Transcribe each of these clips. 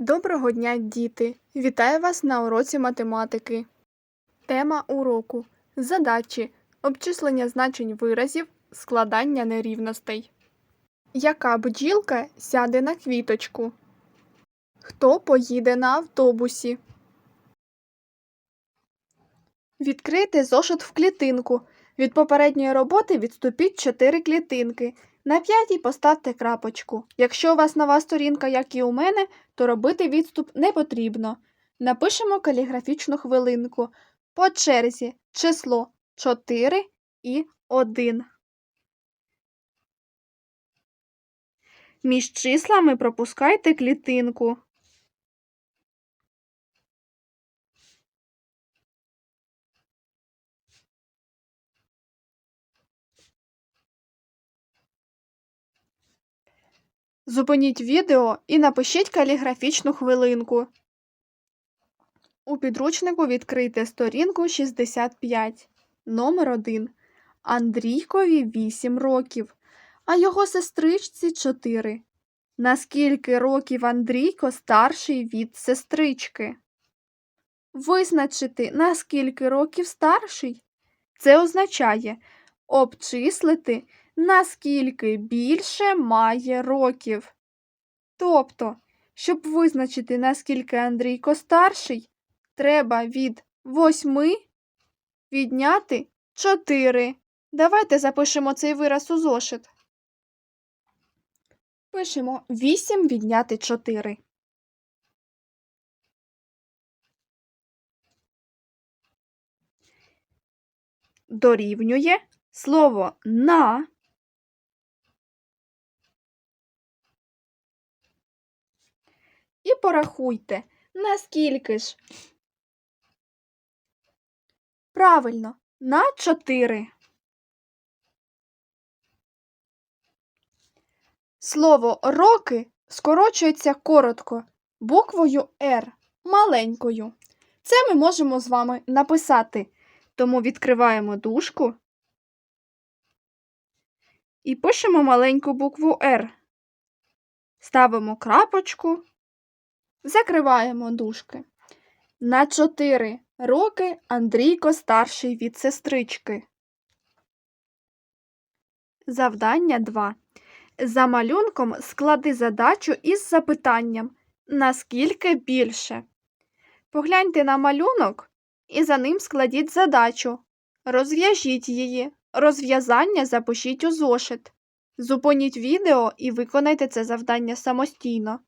Доброго дня, діти! Вітаю вас на уроці математики. Тема уроку Задачі обчислення значень виразів, складання нерівностей. Яка бджілка сяде на квіточку? Хто поїде на автобусі? Відкрийте зошит в клітинку. Від попередньої роботи відступіть 4 клітинки. На п'ятій поставте крапочку. Якщо у вас нова сторінка, як і у мене, то робити відступ не потрібно. Напишемо каліграфічну хвилинку. По черзі число 4 і 1. Між числами пропускайте клітинку. Зупиніть відео і напишіть каліграфічну хвилинку. У підручнику відкрийте сторінку 65. Номер 1. Андрійкові 8 років, а його сестричці 4. Наскільки років Андрійко старший від сестрички? Визначити, наскільки років старший. Це означає обчислити, наскільки більше має років. Тобто, щоб визначити, наскільки Андрійко старший, треба від 8 відняти 4. Давайте запишемо цей вираз у зошит. Пишемо 8 відняти 4. Дорівнює слово на і порахуйте, наскільки ж. Правильно, на 4. Слово роки скорочується коротко буквою Р маленькою. Це ми можемо з вами написати. Тому відкриваємо дужку і пишемо маленьку букву Р. Ставимо крапочку, закриваємо дужки. На 4 роки Андрійко старший від сестрички. Завдання 2. За малюнком склади задачу із запитанням Наскільки більше? Погляньте на малюнок і за ним складіть задачу. Розв'яжіть її. Розв'язання запишіть у зошит. Зупиніть відео і виконайте це завдання самостійно.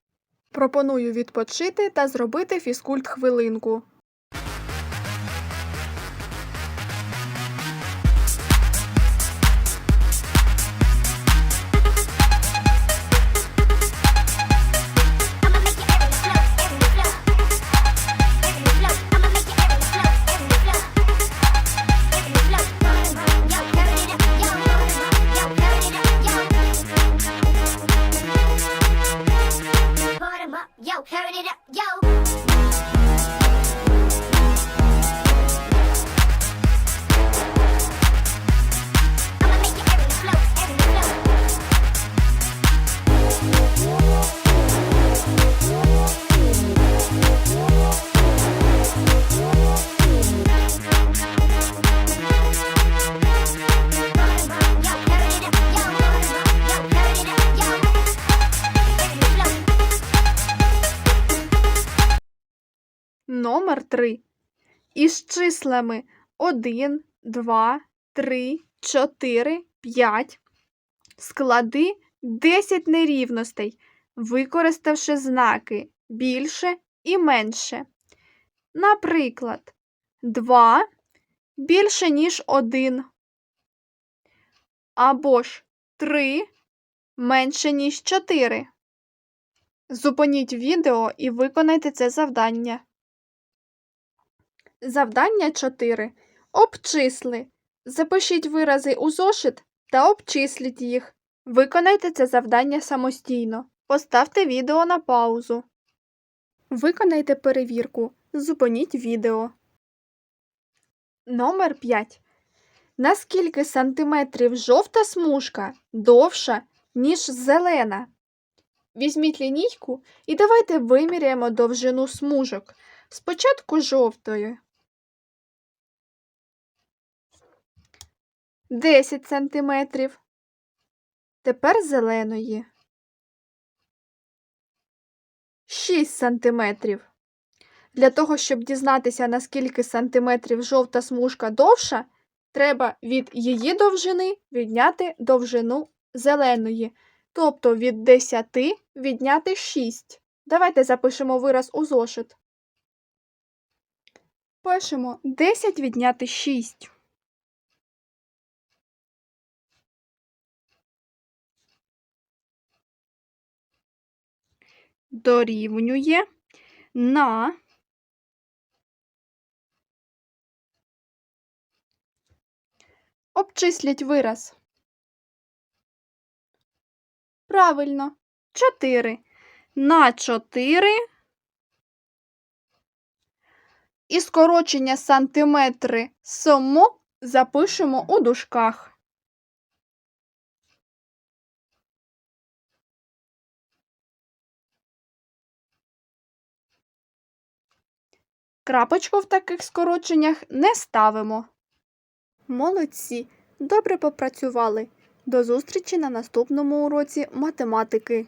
Пропоную відпочити та зробити фізкульт хвилинку. Yo. Номер 3. Із числами 1, 2, 3, 4, 5 склади 10 нерівностей, використавши знаки більше і менше. Наприклад, 2 більше, ніж 1. Або ж 3 менше, ніж 4. Зупиніть відео і виконайте це завдання. Завдання 4. Обчисли. Запишіть вирази у зошит та обчисліть їх. Виконайте це завдання самостійно. Поставте відео на паузу. Виконайте перевірку. Зупиніть відео. Номер 5. На скільки сантиметрів жовта смужка довша, ніж зелена? Візьміть лінійку і давайте виміряємо довжину смужок. Спочатку жовтої. 10 сантиметрів. Тепер зеленої. 6 сантиметрів. Для того, щоб дізнатися, наскільки сантиметрів жовта смужка довша, треба від її довжини відняти довжину зеленої, тобто від 10 відняти 6. Давайте запишемо вираз у зошит. Пишемо 10 відняти 6. Дорівнює на Обчисліть вираз. Правильно. 4 на 4 і скорочення сантиметри сому запишемо у дужках. Крапочку в таких скороченнях не ставимо. Молодці, добре попрацювали. До зустрічі на наступному уроці математики.